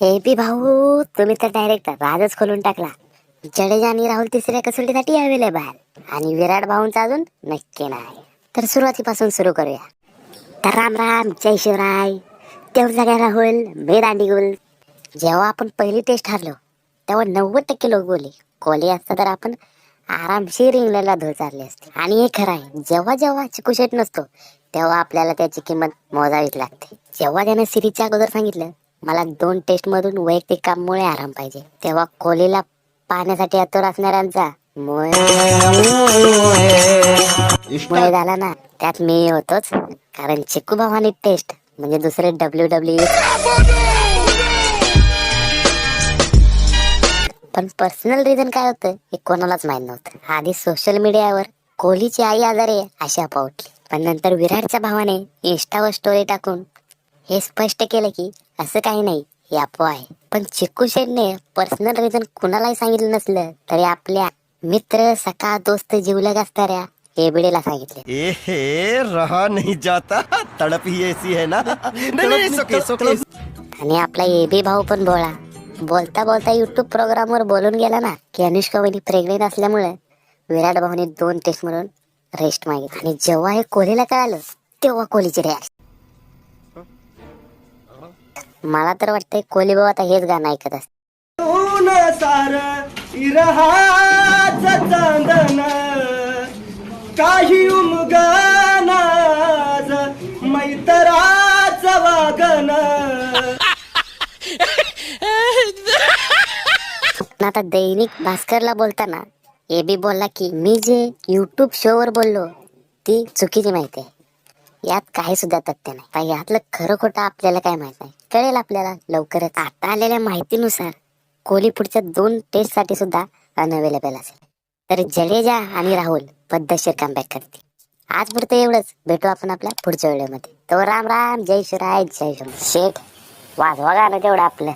हे बी भाऊ तुम्ही तर डायरेक्ट राजच खोलून टाकला. जडेजा आणि राहुल तिसऱ्या कसोटीसाठी अवेलेबल आणि विराट भाऊंचा अजून नक्की नाही. तर सुरुवातीपासून सुरू करूया. तर राम राम जय शिवराय. तेव्हा जागा राहुल मी दांडीगुल जेव्हा आपण पहिली टेस्ट हारलो तेव्हा नव्वद टक्के लोक बोलले कोहली असता तर आपण आरामशीर इंग्लंडला धूळ चालली असते. आणि हे खरं आहे जेव्हा जेव्हा चिकू शेट नसतो तेव्हा आपल्याला त्याची किंमत मोजावीच लागते. जेव्हा त्याने सिरीजच्या अगोदर सांगितलं मला दोन टेस्ट मधून वैयक्तिक काममुळे आराम पाहिजे. तेव्हा कोहलीला पाहण्यासाठी आतुर असणाऱ्यांचा मुळे. मुळे झाला ना त्यात मी होतोच. कारण चिकू भावानी टेस्ट म्हणजे दुसरे डब्ल्यू डब्ल्यू पण पर्सनल रिझन काय होतं हे कोणालाच माहीत नव्हतं. आधी सोशल मीडियावर कोहलीची आई आजारी आहे अशी अफवा उठली. पण नंतर विराटच्या भावाने इंस्टावर स्टोरी टाकून हे स्पष्ट केलं की असं काही नाही ही अफवा आहे. पण चिक्कू शेडने पर्सनल रिझन कुणालाही सांगितलं नसलं तरी आपल्या मित्र सखा दोस्त जीवलग असणाऱ्या एबीडीला सांगितले. ए हे रहा नहीं जाता. तड़प ही ऐसी है ना. आणि आपला एबी भाऊ पण बोला बोलता बोलता युट्यूब प्रोग्राम वर बोलून गेला ना की अनुष्का वहिनी प्रेग्नेंट असल्यामुळे विराट भाऊने दोन टेस्ट म्हणून रेस्ट मागितली. आणि जेव्हा हे कोहलीला कळालं तेव्हा कोहलीची रिॲक्शन मला तर वाटतंय कोहली भाऊ आता हेच गाणं ऐकत असते ऊन सार इरहाच चांदन. काही उमगानाज मैतराच वागन. पण आता दैनिक भास्करला बोलताना ए बी बोलला की मी जे युट्यूब शोवर बोललो ती चुकीची माहिती आहे. यात काही सुद्धा तथ्य नाही. पण यातलं खरं खोटं आपल्याला काय माहीत नाही. कळेल आपल्याला लवकरच. आता आलेल्या माहितीनुसार कोहली पुढच्या दोन टेस्टसाठी सुद्धा अनअवेलेबल असेल. तर जडेजा आणि राहुल पद्धतशीर कमबॅक करतील. आज पुरतं एवढंच. भेटू आपण आपल्या पुढच्या व्हिडिओमध्ये. तो राम राम. जय शिवराय. जय शिव शेठ वाजवा गाणं तेवढं आपलं.